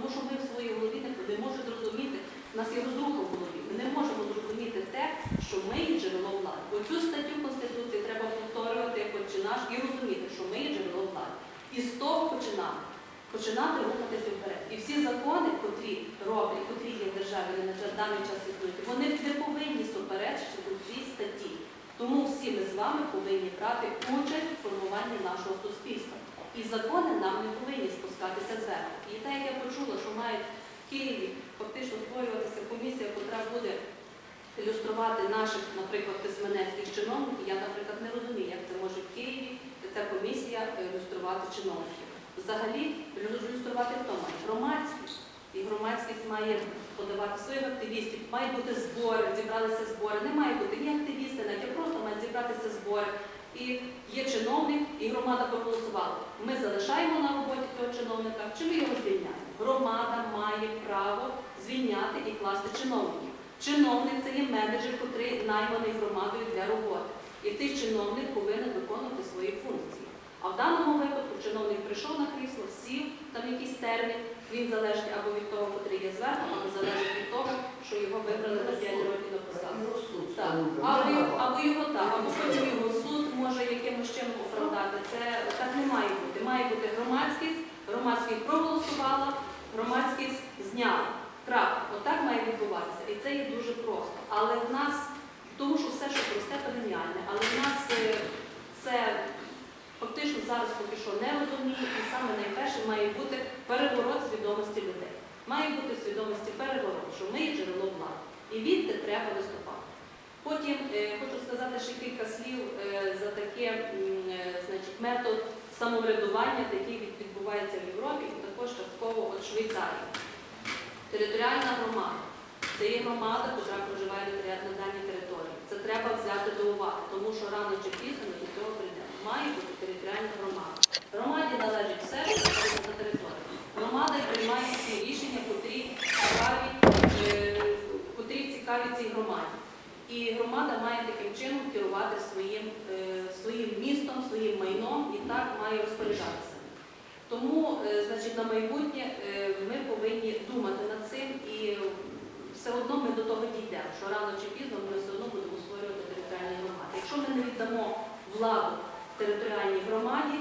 тому що ми в своїй голові не, можемо зрозуміти, у нас є розруха в голові. Ми не можемо зрозуміти те, що ми є джерело влади. Оцю статтю Конституції треба повторювати як отче і розуміти, що ми є джерело влади. І з того починати. Починати рухатися вперед. І всі закони, котрі роблять, котрі є в державі на даний час існують, вони не повинні суперечити у цій статті. Тому всі ми з вами повинні брати участь в формуванні. І закони нам не повинні спускатися зверху. І те, як я почула, що мають в Києві фактично створюватися комісія, яка буде ілюструвати наших, наприклад, тисменецьких чиновників. Я, наприклад, не розумію, як це може в Києві ця комісія ілюструвати чиновників. Взагалі, ілюструвати хто має? Громадськість. І громадськість має подавати своїх активістів, мають бути збори, зібралися збори. Не має бути ні активісти, навіть просто мають зібратися збори. І є чиновник, і громада проголосувала. Ми залишаємо на роботі цього чиновника, чи ми його звільняємо? Громада має право звільняти і класти чиновників. Чиновник це є менеджер, який найманий громадою для роботи. І цей чиновник повинен виконувати свої функції. А в даному випадку чиновник прийшов на крісло, сів, там якийсь термін, він залежить або від того, котрий є зверху, або залежить від того, що його вибрали на 5 років на посаду. Або, його- або його так, або може якимось чином оправдати. Це так не має бути. Має бути громадськість, громадськість проголосувала, громадськість зняла. Крапка. Отак має відбуватися. І це є дуже просто. Але в нас, тому що все, що просте, то геніальне, але в нас е, це фактично зараз поки що не розуміє, і саме найперше має бути переворот свідомості людей. Має бути свідомості переворот, що ми є джерело влади. І відти треба виступати. Потім е, хочу сказати ще кілька слів е, за таке е, метод самоврядування, який відбувається в Європі, і також частково от Швейцарії. Територіальна громада. Це є громада, яка проживає на даній території. Це треба взяти до уваги, тому що рано чи пізно ми до цього прийдемо. Має бути територіальна громада. Громаді належить все, що знаходиться на території. Громада приймає всі рішення, котрі цікаві цій громаді. І громада має таким чином керувати своїм, е, своїм містом, своїм майном і так має розпоряджатися. Тому, е, значить, на майбутнє е, ми повинні думати над цим і все одно ми до того дійдемо, що рано чи пізно ми все одно будемо створювати територіальні громади. Якщо ми не віддамо владу територіальній громаді,